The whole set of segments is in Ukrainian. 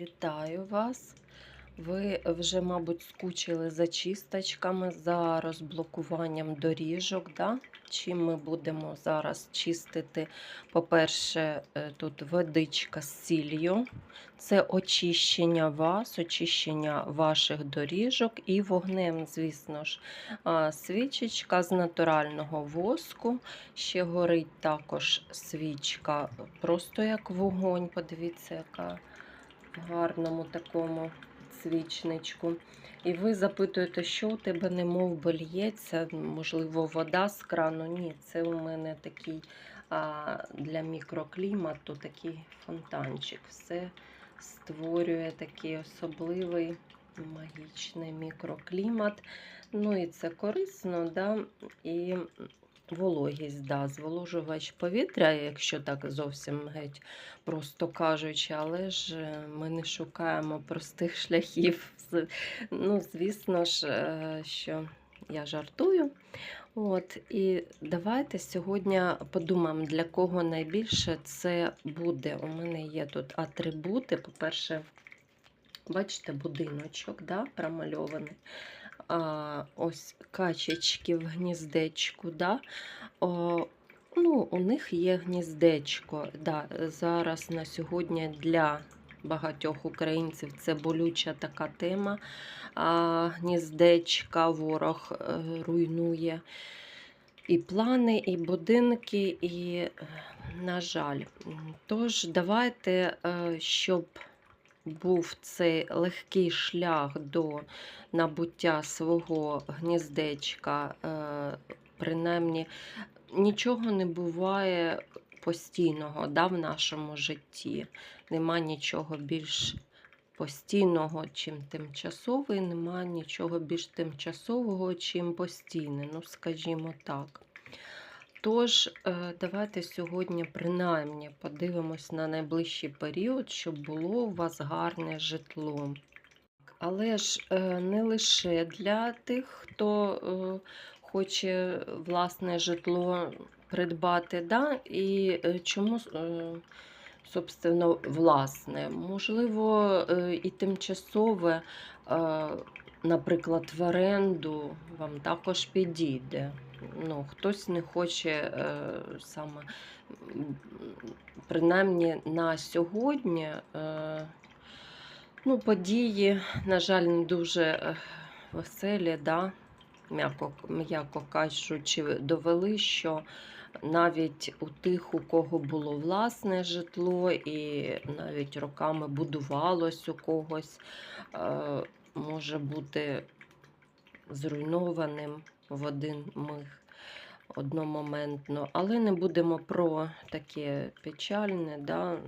Вітаю вас! Ви вже, мабуть, скучили за чисточками, за розблокуванням доріжок. Да? Чим ми будемо зараз чистити? По-перше, е, тут водичка з сіллю. Це очищення вас, очищення ваших доріжок і вогнем, звісно ж, свічечка з натурального воску. Ще горить також свічка, просто як вогонь. Подивіться, яка гарному такому свічничку. І ви запитуєте, що у тебе немов би можливо, вода з крану. Ні, це у мене такий а, для мікроклімату такий фонтанчик. Все створює такий особливий магічний мікроклімат. Ну і це корисно, да? і вологість, да, зволожувач повітря, якщо так зовсім геть просто кажучи, але ж е, ми не шукаємо простих шляхів. Ну, звісно ж, е, що я жартую. От, і давайте сьогодні подумаємо, для кого найбільше це буде. У мене є тут атрибути. По-перше, бачите, будиночок да, промальований. А, ось качечки в гніздечку. Да? О, ну, у них є гніздечко. Да, зараз на сьогодні для багатьох українців це болюча така тема. А, гніздечка ворог е, руйнує і плани, і будинки, і, е, на жаль. Тож, давайте, е, щоб був цей легкий шлях до набуття свого гніздечка, е, принаймні нічого не буває постійного да, в нашому житті. Нема нічого більш постійного, чим тимчасовий, нема нічого більш тимчасового, чим постійне. Ну, скажімо так. Тож, е, давайте сьогодні принаймні подивимось на найближчий період, щоб було у вас гарне житло. Але ж е, не лише для тих, хто е, хоче власне житло придбати, да? і чому, собственно, власне, можливо, і тимчасове, наприклад, в оренду вам також підійде. Ну, хтось не хоче е, саме, принаймні на сьогодні. Е, Ну, події, на жаль, не дуже е, веселі, да? м'яко, м'яко кажучи, довели, що навіть у тих, у кого було власне житло, і навіть роками будувалось у когось, е, може бути зруйнованим в один миг одномоментно. Але не будемо про таке печальне, да?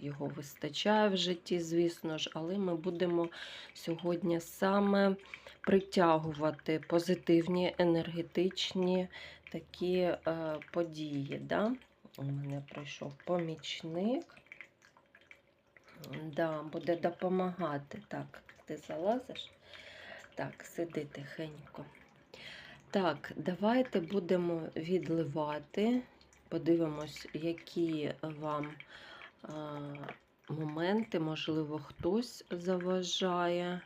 його вистачає в житті, звісно ж, але ми будемо сьогодні саме притягувати позитивні енергетичні такі е, події. Да? У мене пройшов помічник. Да, буде допомагати. Так, ти залазиш? Так, сиди тихенько. Так, давайте будемо відливати. Подивимось, які вам а, моменти, можливо, хтось заважає.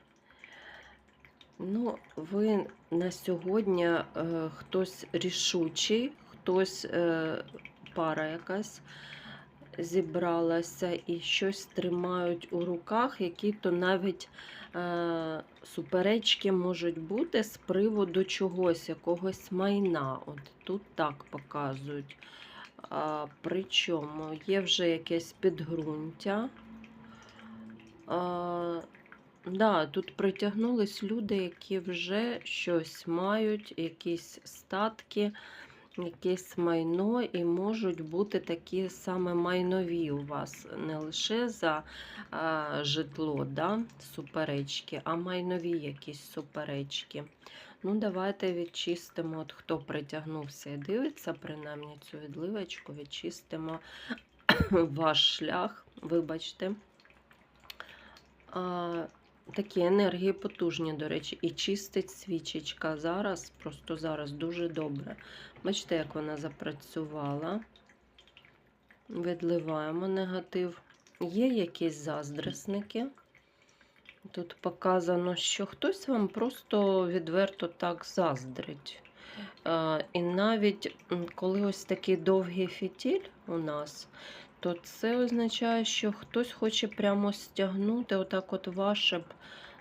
Ну, ви на сьогодні е, хтось рішучий, хтось е, пара якась зібралася і щось тримають у руках, які то навіть е, суперечки можуть бути з приводу чогось, якогось майна. От тут так показують. А, причому є вже якесь підґрунтя. А, да, тут притягнулись люди, які вже щось мають, якісь статки, якесь майно, і можуть бути такі саме майнові у вас не лише за а, житло, да, суперечки, а майнові якісь суперечки. Ну, давайте відчистимо, от хто притягнувся і дивиться, принаймні цю відливочку, відчистимо ваш шлях, вибачте. А, такі енергії потужні, до речі, і чистить свічечка зараз, просто зараз дуже добре. Бачите, як вона запрацювала. Відливаємо негатив. Є якісь заздресники, Тут показано, що хтось вам просто відверто так заздрить. Е, І навіть коли ось такий довгий фітіль у нас, то це означає, що хтось хоче прямо стягнути отак от ваше б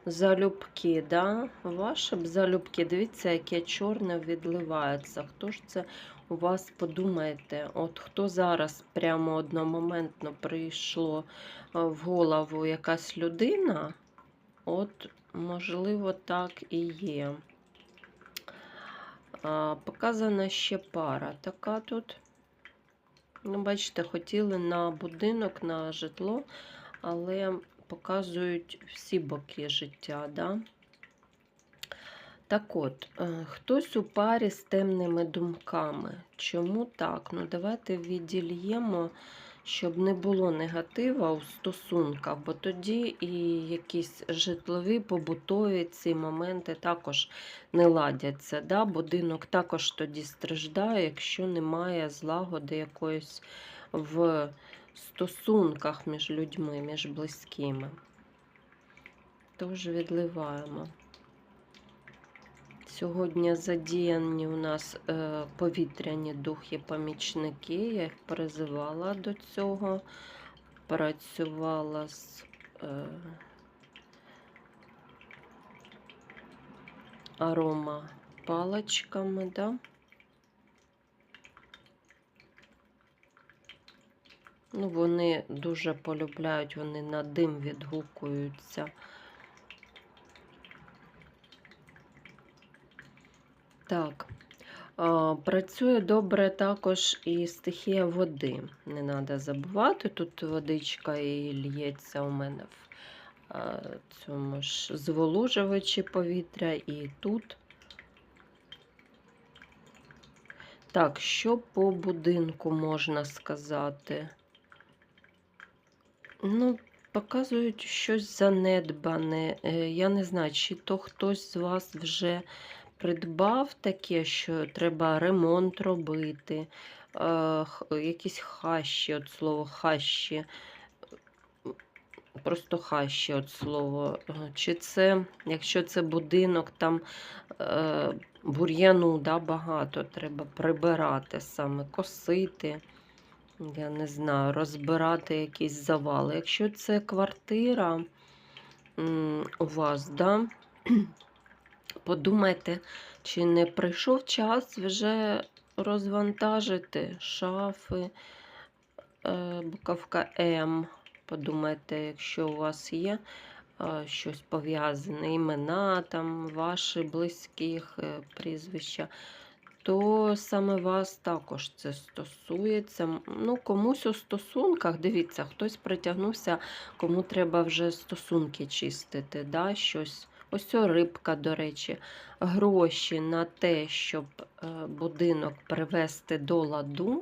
залюбки. Да? Ваше б залюбки. Дивіться, яке чорне відливається. Хто ж це у вас подумаєте? От хто зараз прямо одномоментно прийшло е, в голову якась людина? От, можливо, так і є. Показана ще пара така тут. Ну, бачите, хотіли на будинок, на житло, але показують всі боки життя. Да? Так от, е, хтось у парі з темними думками. Чому так? Ну, давайте віддільємо, щоб не було негатива у стосунках, бо тоді і якісь житлові, побутові ці моменти також не ладяться. Да? Будинок також тоді страждає, якщо немає злагоди якоїсь в стосунках між людьми, між близькими. Тож відливаємо. Сьогодні задіяні у нас е, повітряні духи-помічники. Я їх призивала до цього. Працювала з е, арома паличками, да? Ну, вони дуже полюбляють, вони на дим відгукуються. Так. Працює добре також і стихія води. Не треба забувати. Тут водичка і лється у мене в цьому ж зволожувачі повітря і тут. Так, що по будинку можна сказати? Ну, показують щось занедбане. Е, Я не знаю, чи то хтось з вас вже придбав таке, що треба ремонт робити, е, якісь хащі, от слово хащі. Просто хащі, от слово. Чи це, якщо це будинок, там е, бур'яну да, багато, треба прибирати саме, косити. Я не знаю, розбирати якісь завали. Якщо це квартира у вас, да, подумайте, чи не прийшов час вже розвантажити шафи, е, буковка М. Подумайте, якщо у вас є е, щось пов'язане, імена, там, ваші близьких е, прізвища, то саме вас також це стосується. Ну, комусь у стосунках, дивіться, хтось притягнувся, кому треба вже стосунки чистити. Да? Щось. Ось рибка, до речі, гроші на те, щоб е, будинок привести до ладу.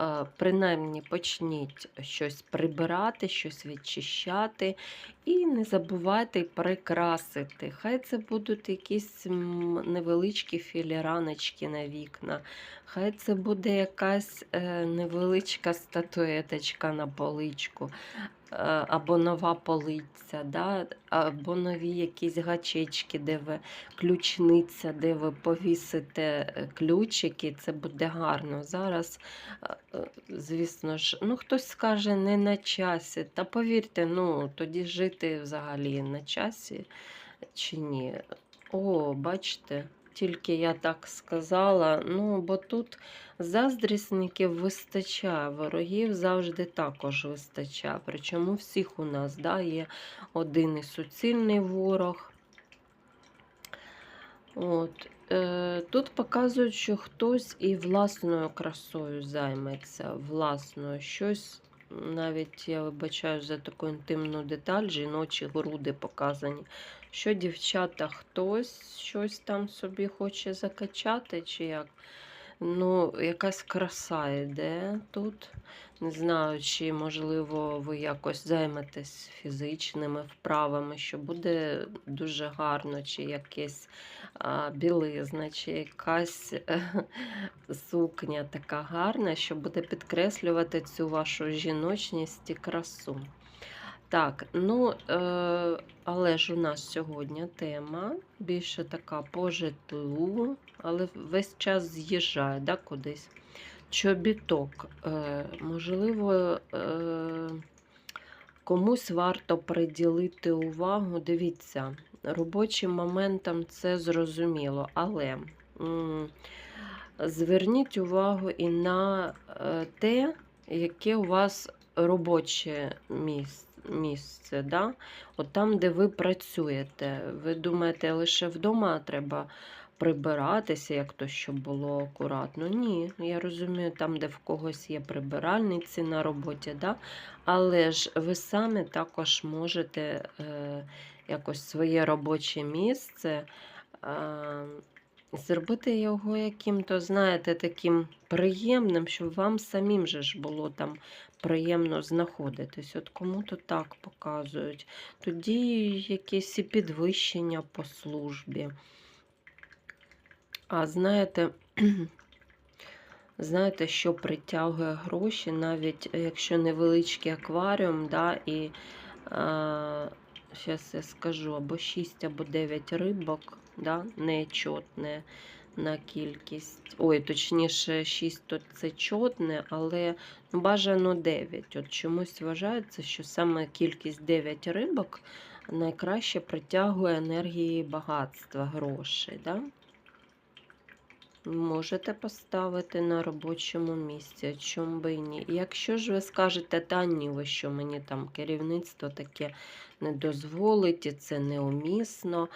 е, Принаймні почніть щось прибирати, щось відчищати. І не забувайте прикрасити. Хай це будуть якісь невеличкі філіраночки на вікна. Хай це буде якась е, невеличка статуеточка на поличку, або нова полиця, да? або нові якісь гачечки, де ви ключниця, де ви повісите е, ключики. Це буде гарно. Зараз, е, е, звісно ж, ну хтось скаже не на часі. Та повірте, ну тоді жити взагалі на часі чи ні. О, бачите, тільки я так сказала. Ну, бо тут заздрісників вистачає, ворогів завжди також вистачає. Причому всіх у нас да, є один і суцільний ворог. От. Е, Тут показують, що хтось і власною красою займеться, власною щось. Навіть я вибачаю за таку інтимну деталь, жіночі груди показані. Що дівчата хтось щось там собі хоче закачати, чи як. Ну, якась краса йде тут. Не знаю, чи, можливо, ви якось займетесь фізичними вправами, що буде дуже гарно, чи якесь а, білизна, чи якась е, сукня така гарна, що буде підкреслювати цю вашу жіночність і красу. Так, ну, е, але ж у нас сьогодні тема більше така по житлу, але весь час з'їжджає да, кудись. Чобіток. Е, можливо, е, комусь варто приділити увагу. Дивіться, робочим моментом це зрозуміло, але м, зверніть увагу і на е, те, яке у вас робоче місце. Місце, да? От там, де ви працюєте. Ви думаєте, лише вдома треба прибиратися, як то щоб було акуратно. Ні, я розумію, там, де в когось є прибиральниці на роботі, да? але ж ви самі також можете е, якось своє робоче місце. Е, Зробити його яким-то, знаєте, таким приємним, щоб вам самим же ж було там приємно знаходитись. От кому-то так показують. Тоді якесь і підвищення по службі. А знаєте, знаєте, що притягує гроші, навіть якщо невеличкий акваріум, да, і зараз я скажу, або 6, або 9 рибок, да, нечотне на кількість. Ой, точніше, 6 то це чотне, але ну, бажано 9. От чомусь вважається, що саме кількість 9 рибок найкраще притягує енергії багатства, грошей. Да? Можете поставити на робочому місці, чому би і ні. Якщо ж ви скажете, та ні, ви що мені там керівництво таке не дозволить, і це неумісно.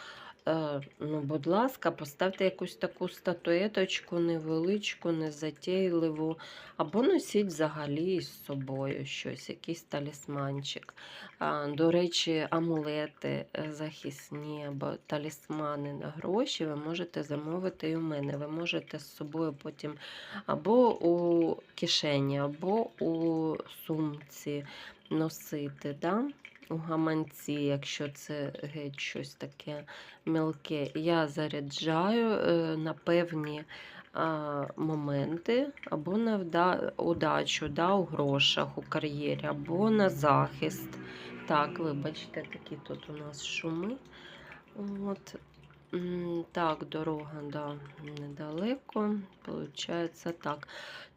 Е, ну, будь ласка, поставте якусь таку статуеточку невеличку, незатейливу, або носіть взагалі із собою щось, якийсь талісманчик. До речі, амулети е, захисні або талісмани на гроші ви можете замовити і у мене. Ви можете з собою потім або у кишені, або у сумці носити. Да? У гаманці, якщо це геть щось таке мелке, я заряджаю е, на певні моменти, або на удачу да, у грошах, у кар'єрі, або на захист. Так, вибачте, такі тут у нас шуми. От. Так, дорога, да, недалеко. Получається так.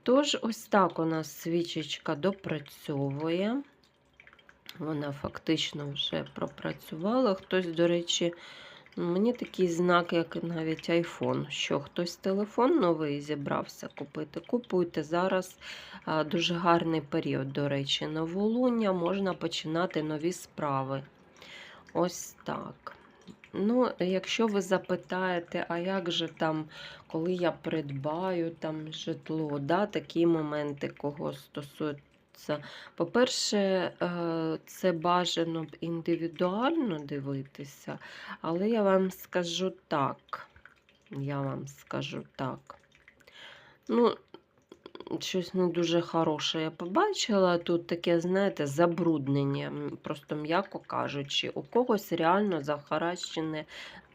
Тож, ось так у нас свічечка допрацьовує. Вона фактично вже пропрацювала. Хтось, до речі, мені такий знак, як навіть iPhone, що хтось телефон новий зібрався купити. Купуйте зараз дуже гарний період, до речі, новолуння можна починати нові справи. Ось так. Ну, якщо ви запитаєте, а як же там, коли я придбаю там житло, да, такі моменти, кого стосуються. По-перше, е, це бажано б індивідуально дивитися, але я вам скажу так. Я вам скажу так. Ну, щось не дуже хороше я побачила. Тут таке, знаєте, забруднення, просто м'яко кажучи, у когось реально захаращене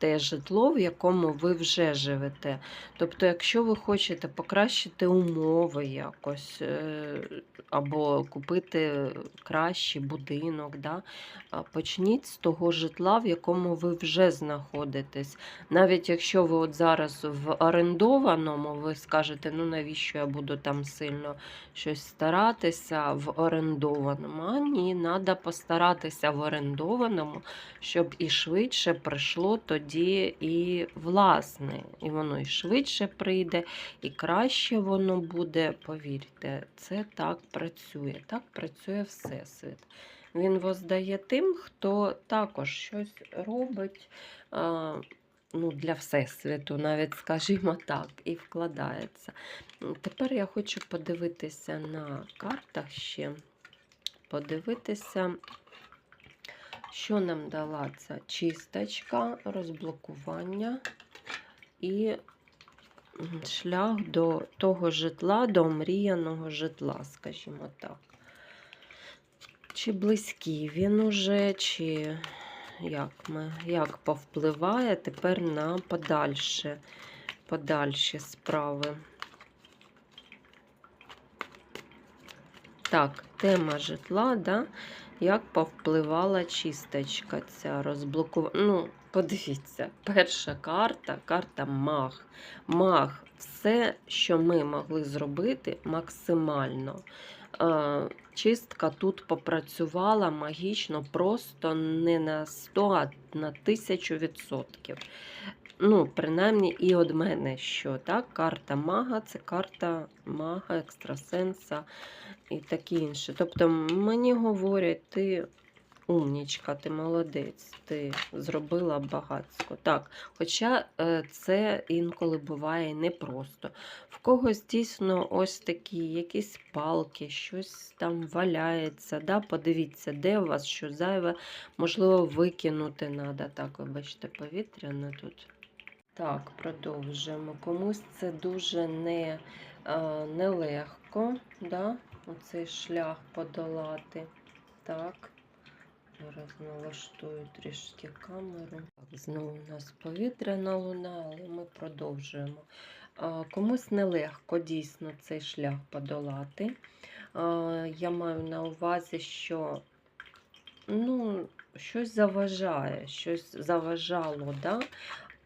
те житло, в якому ви вже живете. Тобто, якщо ви хочете покращити умови якось, е, або купити кращий будинок, да, почніть з того житла, в якому ви вже знаходитесь. Навіть якщо ви от зараз в орендованому, ви скажете, ну навіщо я буду там сильно щось старатися в орендованому. А ні, треба постаратися в орендованому, щоб і швидше прийшло тоді і власне. І воно і швидше прийде, і краще воно буде. Повірте, це так працює. Так працює Всесвіт. Він воздає тим, хто також щось робить ну, для Всесвіту, навіть, скажімо так, і вкладається. Тепер я хочу подивитися на картах ще, подивитися, що нам дала ця чисточка, розблокування і шлях до того житла, до омріяного житла, скажімо так. Чи близький він уже, чи як, ми, як повпливає тепер на подальше, подальші справи. Так, тема житла, да? Як повпливала чисточка ця розблокувала. Ну, подивіться, перша карта, карта маг. Маг, все, що ми могли зробити, максимально. Чистка тут попрацювала магічно просто не на 100, а на 1000 відсотків. Ну, принаймні, і від мене що, так? Карта мага це карта мага, екстрасенса і таке інше. Тобто мені говорять, ти умнічка, ти молодець, ти зробила багатсько. Так, хоча е, це інколи буває непросто. В когось дійсно ось такі якісь палки, щось там валяється. Да? Подивіться, де у вас що зайве, можливо, викинути треба. Так, ви бачите, повітряне тут. Так, продовжуємо. Комусь це дуже не, е, нелегко, да? оцей шлях подолати. Так. Зараз налаштую трішки камеру. Знову у нас повітряна луна, але ми продовжуємо. Комусь нелегко дійсно цей шлях подолати. Я маю на увазі, що ну, щось заважає, щось заважало. Да?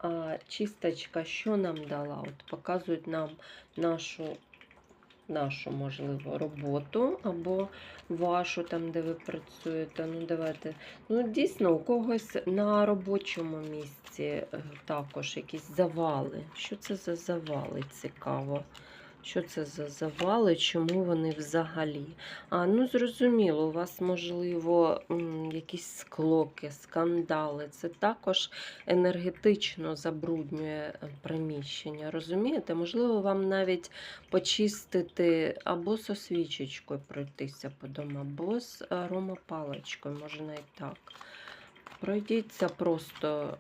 А чисточка, що нам дала? От Показують нам нашу нашу, можливо, роботу або вашу, там, де ви працюєте. Ну, давайте. Ну, дійсно, у когось на робочому місці е, також якісь завали. Що це за завали? Цікаво. Що це за завали, чому вони взагалі? А, ну зрозуміло, у вас, можливо, якісь склоки, скандали. Це також енергетично забруднює е, приміщення. Розумієте? Можливо, вам навіть почистити або з освічечкою пройтися по дому, або з аромапаличкою, може навіть так. Пройдіться просто.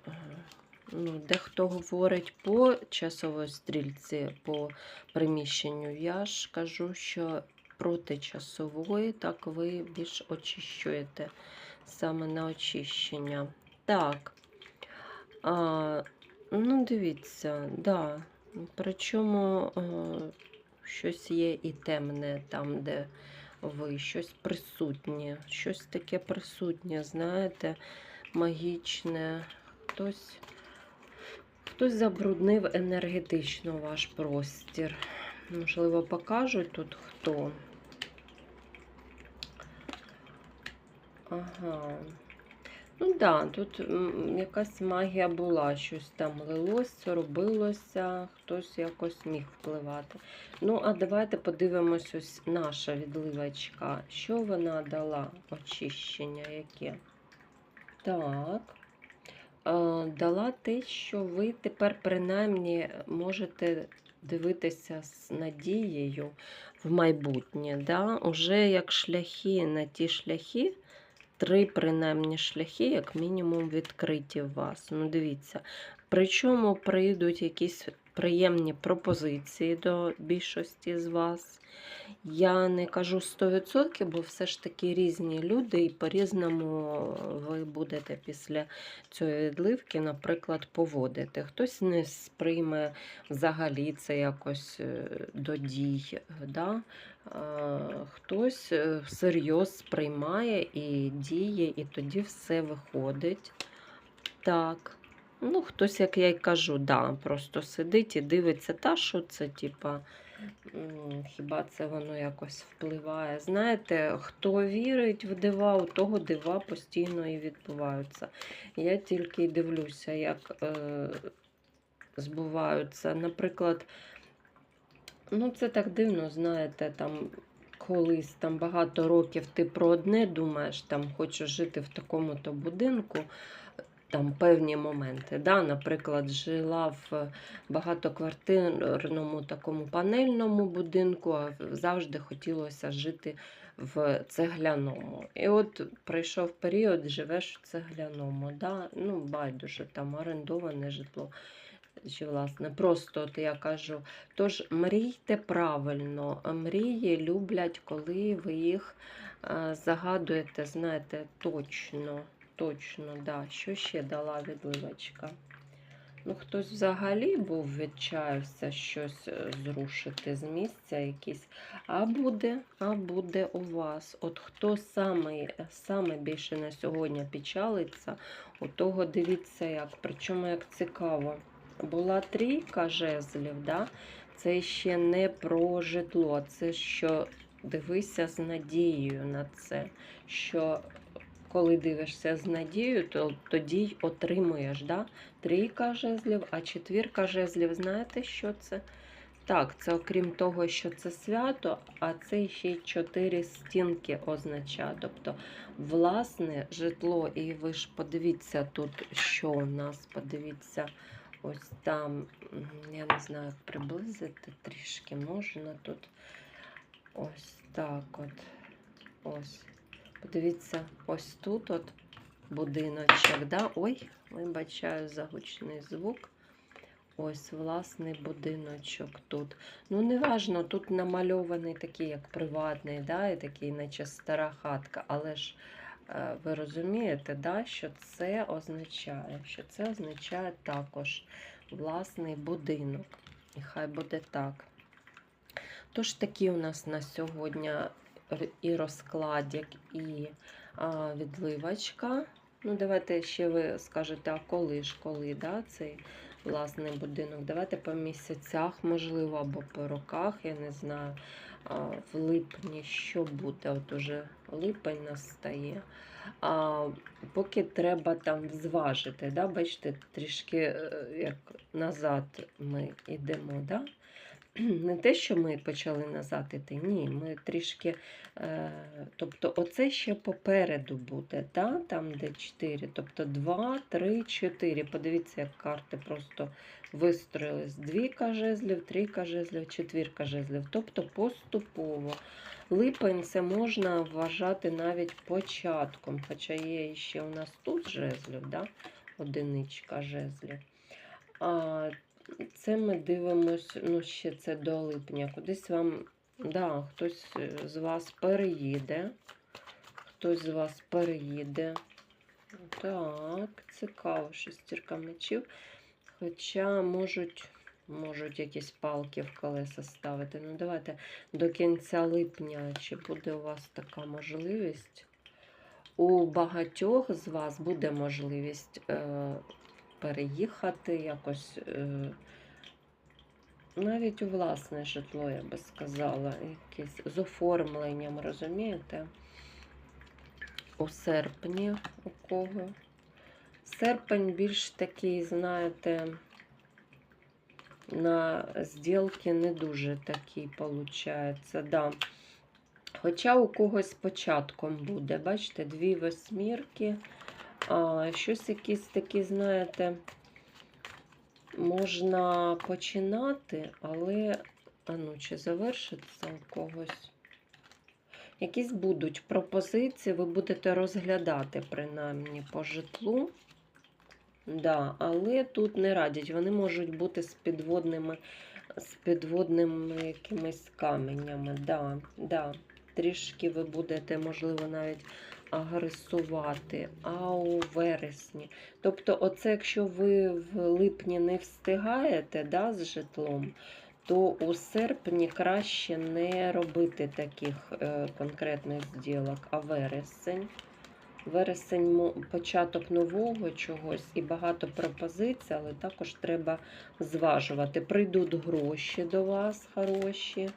Е, Ну, дехто говорить по часовій стрільці, по приміщенню. Я ж кажу, що проти часової, так ви більш очищуєте саме на очищення. Так. А, ну, дивіться, да. Причому а, щось є і темне там, де ви, щось присутнє, щось таке присутнє, знаєте, магічне. Хтось. Хтось забруднив енергетично ваш простір. Можливо, покажуть тут хто. Ага. Ну так, да, тут якась магія була, щось там лилося, робилося, хтось якось міг впливати. Ну, а давайте подивимось ось наша відливачка. Що вона дала? Очищення яке? Так. Е, Дала те, що ви тепер принаймні можете дивитися з надією в майбутнє. Да? Уже як шляхи на ті шляхи, три принаймні шляхи, як мінімум, відкриті в вас. Ну, дивіться. Причому прийдуть якісь приємні пропозиції до більшості з вас. Я не кажу 100%, бо все ж таки різні люди, і по-різному ви будете після цієї відливки, наприклад, поводити. Хтось не сприйме взагалі це якось е, до дій. Да? Хтось е, всерйоз сприймає і діє, і тоді все виходить. Так. Ну, хтось, як я й кажу, да, просто сидить і дивиться, та що це, типа. Хіба це воно якось впливає? Знаєте, хто вірить в дива, у того дива постійно і відбуваються. Я тільки дивлюся, як е, збуваються. Наприклад, ну це так дивно, знаєте, там колись там багато років ти про одне думаєш, там хочу жити в такому-то будинку. Там певні моменти. Да? Наприклад, жила в багатоквартирному такому панельному будинку, а завжди хотілося жити в цегляному. І от прийшов період, живеш в цегляному. Да? Ну, байдуже, там орендоване житло. Чи, власне, просто от я кажу, тож мрійте правильно, мрії люблять, коли ви їх е, загадуєте, знаєте, точно. Точно, да. Що ще дала відливочка? Ну, хтось взагалі був відчаявся щось е, зрушити з місця якісь. А буде, а буде у вас. От хто саме, саме більше на сьогодні печалиться, у того дивіться як. Причому як цікаво. Була трійка жезлів, да? це ще не про житло, це що дивися з надією на це. Що коли дивишся з надією, то тоді й отримуєш. Да? Трійка жезлів, а четвірка жезлів, знаєте, що це? Так, це окрім того, що це свято, а це ще й чотири стінки означає. Тобто власне житло, і ви ж подивіться тут, що у нас, подивіться, ось там, я не знаю, як приблизити трішки можна тут. Ось так от. Ось. Подивіться, ось тут от будиночок. Да? Ой, вибачаю за гучний звук. Ось власний будиночок тут. Ну, неважно, тут намальований такий, як приватний, да, і такий, наче стара хатка. Але ж е, ви розумієте, да, що це означає? Що це означає також власний будинок. І хай буде так. Тож такі у нас на сьогодні і розкладик, і а, відливочка. Ну, давайте ще ви скажете, а коли ж, коли да, цей власний будинок. Давайте по місяцях, можливо, або по роках, я не знаю. А, в липні що буде? От уже липень настає. А, поки треба там зважити, да? бачите, трішки е, як назад ми йдемо. Да? Не те, що ми почали назад іти, ні, ми трішки. Е, тобто, оце ще попереду буде, да? там де 4. Тобто 2, 3, 4. Подивіться, як карти просто вистроїлись. Двійка жезлів, трійка жезлів, четвірка жезлів. Тобто поступово. Липень це можна вважати навіть початком. Хоча є ще у нас тут жезлів, да? одиничка жезлів. Це ми дивимось, ну, ще це до липня. Кудись вам, да, хтось е, з вас переїде. Хтось з вас переїде. Так, цікаво, шестірка мечів. Хоча можуть, можуть якісь палки в колеса ставити. Ну, давайте до кінця липня, чи буде у вас така можливість? У багатьох з вас буде можливість е, переїхати якось. Е, навіть у власне житло, я би сказала, якесь з оформленням, розумієте? У серпні у кого. Серпень більш такий, знаєте, на зділки не дуже такий получається, да. Хоча у когось початком буде, бачите, дві восьмірки, а, щось якісь такі, знаєте, можна починати, але, а ну, чи завершиться у когось? Якісь будуть пропозиції, ви будете розглядати, принаймні, по житлу. Да, але тут не радять. Вони можуть бути з підводними, з підводними якимись каменями. Да, да. Трішки ви будете, можливо, навіть агресувати, а у вересні. Тобто, оце, якщо ви в липні не встигаєте да, з житлом, то у серпні краще не робити таких е, конкретних зділок, а вересень. Вересень початок нового чогось і багато пропозицій, але також треба зважувати. Прийдуть гроші до вас хороші.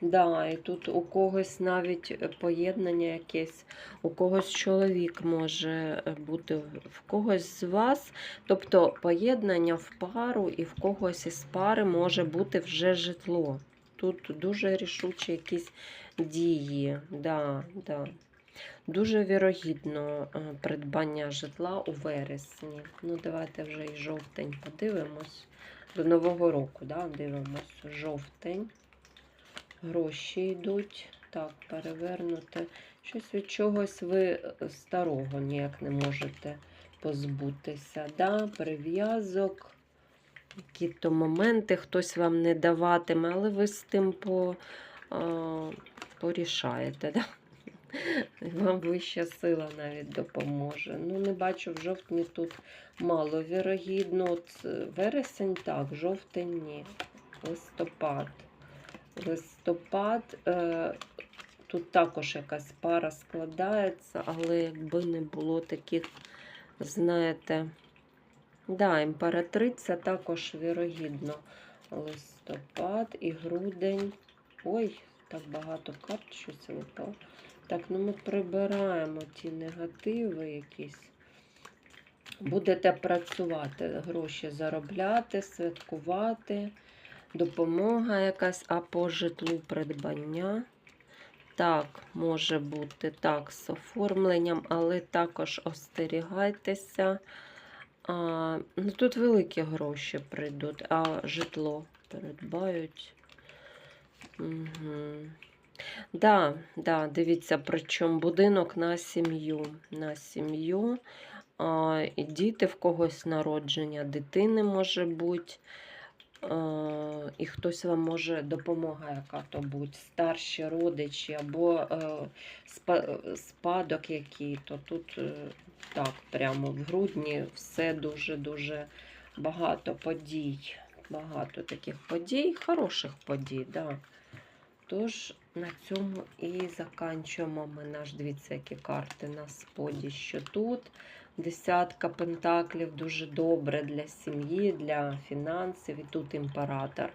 Да, і тут у когось навіть е, поєднання якесь, у когось чоловік може е, бути, в- когось з вас, тобто поєднання в пару, і в когось із пари може бути вже житло. Тут дуже рішучі якісь дії. Да, да. Дуже вірогідно е, придбання житла у вересні. Ну, давайте вже і жовтень подивимось. До Нового року, да, дивимось. Жовтень. Гроші йдуть. Так, перевернути. Щось від чогось ви е, старого ніяк не можете позбутися. Да? Прив'язок, які-то моменти хтось вам не даватиме, але ви з тим по, а, порішаєте. Да? Вам вища сила навіть допоможе. Ну, не бачу, в жовтні тут мало вірогідно. От вересень так, жовтень ні. Листопад. Листопад. Е, тут також якась пара складається, але якби не було таких, знаєте, да, імператриця також вірогідно. Листопад і грудень. Ой, так багато карт щось випало. Так, ну ми прибираємо ті негативи якісь. Будете працювати, гроші заробляти, святкувати, допомога якась, а по житлу придбання. Так, може бути так, з оформленням, але також остерігайтеся. А, ну, тут великі гроші прийдуть, а житло придбають. Угу. Да, да, дивіться, причому будинок на сім'ю. На сім'ю. А, і діти в когось народження, дитини може бути. А, і хтось вам може допомога яка то бути, старші родичі або е, спадок який, то тут е, так, прямо в грудні все дуже-дуже багато подій. Багато таких подій, хороших подій, да. Тож на цьому і заканчуємо ми наш, дивіться, які карти на споді, що тут. Десятка пентаклів дуже добре для сім'ї, для фінансів. І тут імператор.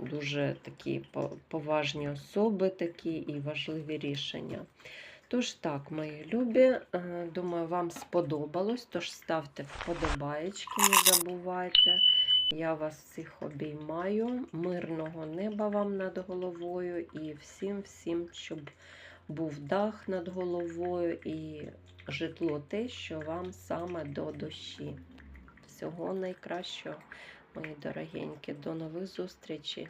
Дуже такі поважні особи такі і важливі рішення. Тож так, мої любі, е, думаю, вам сподобалось. Тож ставте вподобаєчки, не забувайте. Я вас всіх обіймаю. Мирного неба вам над головою і всім, всім, щоб був дах над головою і житло те, що вам саме до душі. Всього найкращого, мої дорогенькі. До нових зустрічей.